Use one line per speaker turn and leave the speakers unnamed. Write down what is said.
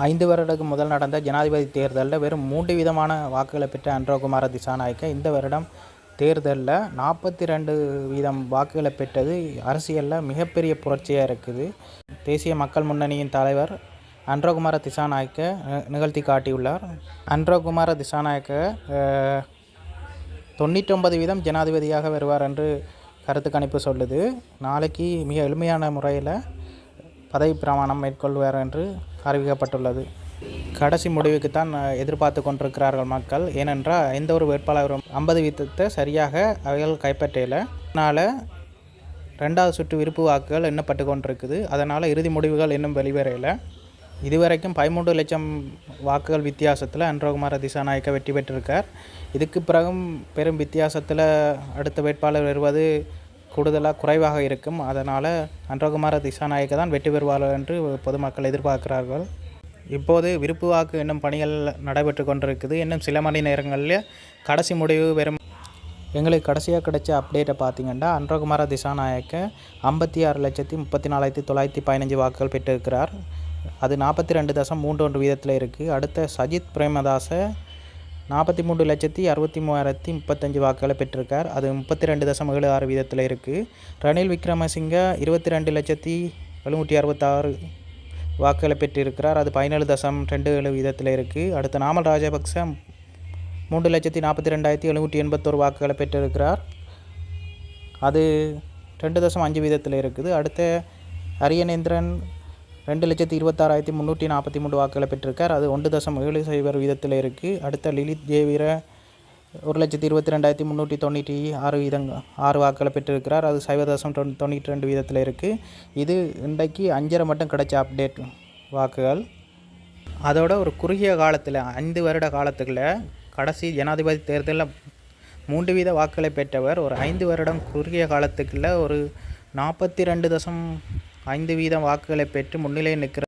ஐந்து வருடத்துக்கு முதல் நடந்த ஜனாதிபதி தேர்தலில் வெறும் மூன்று விதமான வாக்குகளை பெற்ற அன்றோகுமார திசாநாயக்க இந்த வருடம் தேர்தலில் நாற்பத்தி ரெண்டு வீதம் வாக்குகளை பெற்றது. அரசியலில் மிகப்பெரிய புரட்சியாக இருக்குது. தேசிய மக்கள் முன்னணியின் தலைவர் அன்றோகுமார திசாநாயக்க நிகழ்த்தி காட்டியுள்ளார். அன்றோகுமார திசாநாயக்க அஹ், தொண்ணூற்றொன்பது வீதம் ஜனாதிபதியாக வருவார் என்று கருத்து கணிப்பு சொல்லுது. நாளைக்கு மிக எளிமையான முறையில் பதவி பிரமாணம் மேற்கொள்வார் என்று அறிவிக்கப்பட்டுள்ளது. கடைசி முடிவுக்கு தான் எதிர்பார்த்து கொண்டிருக்கிறார்கள் மக்கள். ஏனென்றால் எந்த ஒரு வேட்பாளரும் ஐம்பது வீதத்தை சரியாக அவைகள் கைப்பற்றல. அதனால் ரெண்டாவது சுற்று விருப்பு வாக்குகள் எண்ணப்பட்டு கொண்டிருக்குது. அதனால் இறுதி முடிவுகள் இன்னும் வெளிவரையில் இதுவரைக்கும் பதிமூன்று லட்சம் வாக்குகள் வித்தியாசத்தில் அன்றகுமார திசாநாயக்க வெற்றி பெற்றிருக்கார். இதுக்கு பிறகும் பெரும் வித்தியாசத்தில் அடுத்த வேட்பாளர் வருவது கூடுதலாக குறைவாக இருக்கும். அதனால் அன்றகுமார திசாநாயக்க தான் வெற்றி பெறுவார்கள் என்று பொதுமக்கள் எதிர்பார்க்கிறார்கள். இப்போது விருப்பு வாக்கு என்னும் பணிகள் நடைபெற்று கொண்டிருக்குது. இன்னும் சில மணி நேரங்களில் கடைசி முடிவு வெறும் எங்களுக்கு கடைசியாக கிடைச்ச அப்டேட்டை பார்த்தீங்கன்னா அன்றகுமார திசாநாயக்க ஐம்பத்தி ஆறு லட்சத்தி முப்பத்தி நாலாயிரத்தி தொள்ளாயிரத்தி பதினஞ்சு வாக்குகள் பெற்றிருக்கிறார். அது நாற்பத்தி ரெண்டு தசம் மூன்று ஒன்று வீதத்தில் இருக்குது அடுத்த சஜித் பிரேமதாச நாற்பத்தி மூன்று லட்சத்தி அறுபத்தி மூவாயிரத்தி முப்பத்தஞ்சு வாக்குகளை பெற்றிருக்கார். அது முப்பத்தி ரெண்டு தசம ஏழு ஆறு வீதத்தில் இருக்குது ரணில் விக்ரமசிங்க இருபத்தி ரெண்டு லட்சத்தி எழுநூற்றி அறுபத்தாறு வாக்குகளை பெற்றிருக்கிறார். அது பதினேழு தசம் ரெண்டு ஏழு வீதத்தில் இருக்குது அடுத்த நாமல் ராஜபக்ச மூன்று லட்சத்தி நாற்பத்தி ரெண்டாயிரத்தி எழுநூற்றி எண்பத்தோரு வாக்குகளை பெற்றிருக்கிறார். அது ரெண்டு தசம் அஞ்சு வீதத்தில் இருக்குது. அடுத்த அரியநேந்திரன் ரெண்டு லட்சத்தி இருபத்தாறாயிரத்தி முந்நூற்றி நாற்பத்தி மூணு வாக்குகளை பெற்றிருக்கார். அது ஒன்று தசம் ஏழு சைபர் வீதத்தில் இருக்குது அடுத்த லிலித் தேவிர ஒரு லட்சத்தி இருபத்தி ரெண்டாயிரத்தி முந்நூற்றி தொண்ணூற்றி ஆறு வீதம் ஆறு வாக்குகளை பெற்றிருக்கிறார். அது சைபர் தசம் தொண்ணூற்றி ரெண்டு வீதத்தில் இருக்குது இது இன்றைக்கு அஞ்சரை மட்டும் கிடைச்ச அப்டேட் வாக்குகள். அதோட ஒரு குறுகிய காலத்தில் ஐந்து வருட காலத்துக்குள்ள கடைசி ஜனாதிபதி தேர்தலில் மூன்று வீத வாக்குகளை பெற்றவர். ஒரு ஐந்து வருடம் குறுகிய காலத்துக்குள்ள ஒரு நாற்பத்தி ரெண்டு தசம் ஐந்து வீதம் வாக்குகளை பெற்று முன்னிலையில் நிற்கிற